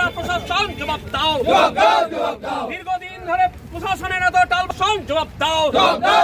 না প্রশাসন জবাব দাও। দীর্ঘদিন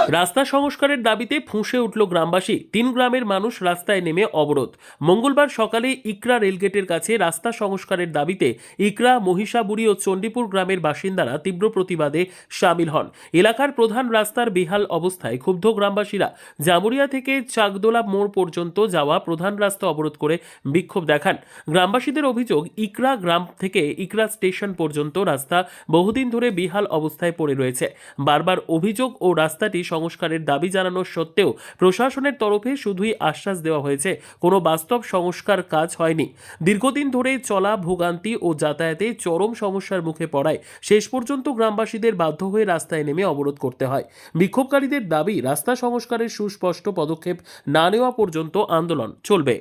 রাস্তা সংস্কারের দাবিতে ফুঁসে উঠল গ্রামবাসী। তিন গ্রামের মানুষ রাস্তায় নেমে অবরোধ। মঙ্গলবার সকালে ইকরা রেলগেটের কাছে রাস্তা সংস্কারের দাবিতে ইকরা, মহিষাবুড়ি ও চণ্ডীপুর গ্রামের বাসিন্দারা তীব্র প্রতিবাদে সামিল হন। এলাকার প্রধান রাস্তার বেহাল অবস্থায় ক্ষুব্ধ গ্রামবাসীরা জামুরিয়া থেকে চাকদোলা মোড় পর্যন্ত যাওয়া প্রধান রাস্তা অবরোধ করে বিক্ষোভ দেখান। গ্রামবাসীদের অভিযোগ, ইকরা গ্রাম থেকে ইকরা স্টেশন পর্যন্ত রাস্তা বহুদিন ধরে বিহাল অবস্থায় পড়ে রয়েছে। বারবার অভিযোগ ও রাস্তাটি সংস্কারের দাবি জানানো সত্ত্বেও প্রশাসনের তরফে শুধুই আশ্বাস দেওয়া হয়েছে। কোনো বাস্তব সংস্কার কাজ হয়নি। দীর্ঘদিন ধরে চলা ভোগান্তি ও যাতায়াতে চরম সমস্যার মুখে পড়ায়। শেষ পর্যন্ত গ্রামবাসীদের বাধ্য হয়ে রাস্তায় নেমে অবরোধ করতে হয়। বিক্ষোভকারীদের দাবি, রাস্তা সংস্কারের সুস্পষ্ট পদক্ষেপ না নেওয়া পর্যন্ত আন্দোলন চলবে।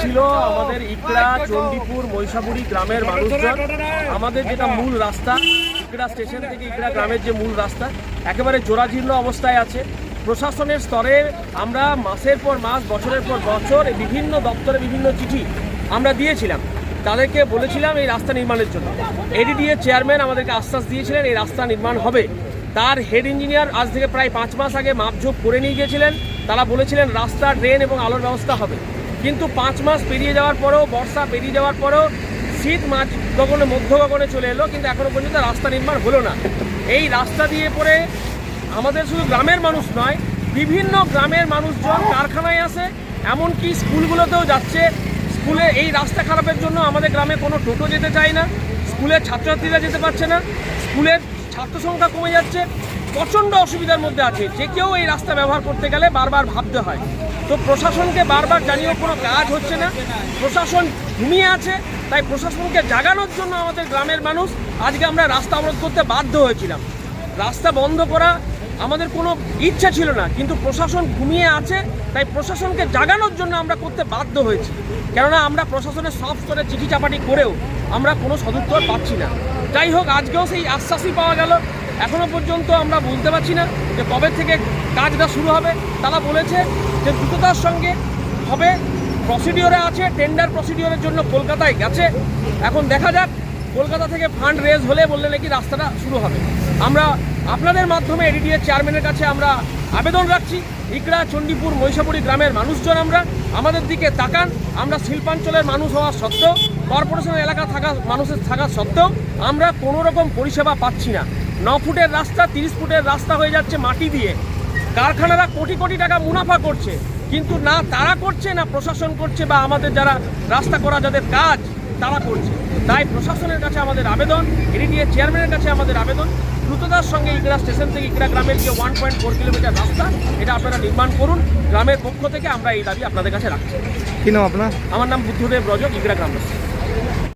ছিল আমাদের ইকড়া, চণ্ডীপুর, মহিষাপুরি গ্রামের মানুষজন। আমাদের যেটা মূল রাস্তা ইকড়া স্টেশন থেকে ইকড়া গ্রামের যে মূল রাস্তা, একেবারে জোড়াজীর্ণ অবস্থায় আছে। প্রশাসনের স্তরে আমরা মাসের পর মাস, বছরের পর বছর বিভিন্ন দপ্তরে বিভিন্ন চিঠি আমরা দিয়েছিলাম। তাদেরকে বলেছিলাম এই রাস্তা নির্মাণের জন্য। এডিডিএ চেয়ারম্যান আমাদেরকে আশ্বাস দিয়েছিলেন এই রাস্তা নির্মাণ হবে। তার হেড ইঞ্জিনিয়ার আজ থেকে প্রায় পাঁচ মাস আগে মাপঝোপ করে নিয়ে গিয়েছিলেন। তারা বলেছিলেন রাস্তা ড্রেন এবং আলোর ব্যবস্থা হবে। কিন্তু পাঁচ মাস পেরিয়ে যাওয়ার পরেও, বর্ষা পেরিয়ে যাওয়ার পরেও শীত মাঝ গগনে, মধ্য গগনে চলে এলো, কিন্তু এখনও পর্যন্ত রাস্তা নির্মাণ হলো না। এই রাস্তা দিয়ে পরে আমাদের শুধু গ্রামের মানুষ নয়, বিভিন্ন গ্রামের মানুষজন কারখানায় আসে এমনকি স্কুলগুলোতেও যাচ্ছে। স্কুলে এই রাস্তা খারাপের জন্য আমাদের গ্রামে কোনো টোটো যেতে চায় না স্কুলের ছাত্রছাত্রীরা যেতে পারছে না, স্কুলের ছাত্র সংখ্যা কমে যাচ্ছে, প্রচণ্ড অসুবিধার মধ্যে আছে। যে কেউ এই রাস্তা ব্যবহার করতে গেলে বারবার ভাবতে হয়। তো প্রশাসনকে বারবার জানিয়েও কোনো কাজ হচ্ছে না। প্রশাসন ঘুমিয়ে আছে তাই প্রশাসনকে জাগানোর জন্য আমাদের গ্রামের মানুষ আজকে আমরা রাস্তা অবরোধ করতে বাধ্য হয়েছিলাম। রাস্তা বন্ধ করা আমাদের কোনো ইচ্ছা ছিল না, কিন্তু প্রশাসন ঘুমিয়ে আছে, তাই প্রশাসনকে জাগানোর জন্য আমরা করতে বাধ্য হয়েছি। কেননা আমরা প্রশাসনের সব স্তরে চিঠি চাপাটি করেও আমরা কোনো সদুত্তর পাচ্ছি না। যাই হোক, আজকেও সেই আশ্বাসই পাওয়া গেল। এখনও পর্যন্ত আমরা বলতে পারছি না যে কবে থেকে কাজটা শুরু হবে। তারা বলেছে যে দ্রুততার সঙ্গে হবে। প্রসিডিওরে আছে টেন্ডার প্রসিডিওরের জন্য কলকাতায় গেছে। এখন দেখা যাক, কলকাতা থেকে ফান্ড রেজ হলে বললে নাকি রাস্তাটা শুরু হবে। আমরা আপনাদের মাধ্যমে এডিডিএ চেয়ারম্যানের কাছে আমরা আবেদন রাখছি। ইকড়া, চণ্ডীপুর, মহিষাপুরি গ্রামের মানুষজন আমরা, আমাদের দিকে তাকান। আমরা শিল্পাঞ্চলের মানুষ হওয়া সত্ত্বেও কর্পোরেশন এলাকা থাকা, মানুষের থাকা সত্ত্বেও, আমরা কোনো রকম পরিষেবা পাচ্ছি না। ন ফুটের রাস্তা, তিরিশ ফুটের রাস্তা হয়ে যাচ্ছে মাটি দিয়ে। কারখানারা কোটি কোটি টাকা মুনাফা করছে। কিন্তু না তারা করছে না প্রশাসন করছে বা আমাদের যারা রাস্তা করা যাদের কাজ তারা করছে। তাই প্রশাসনের কাছে আমাদের আবেদন এডিডিএ চেয়ারম্যানের কাছে আমাদের আবেদন। দ্রুততার সঙ্গে ইকরা স্টেশন থেকে ইকরা গ্রামের যে ওয়ান পয়েন্ট ফোর কিলোমিটার রাস্তা এটা আপনারা নির্মাণ করুন। গ্রামের পক্ষ থেকে আমরা এই দাবি আপনাদের কাছে রাখছি। কি নাম আপনার? আমার নাম বুদ্ধদেব রজক ইকরা গ্রামবাসী।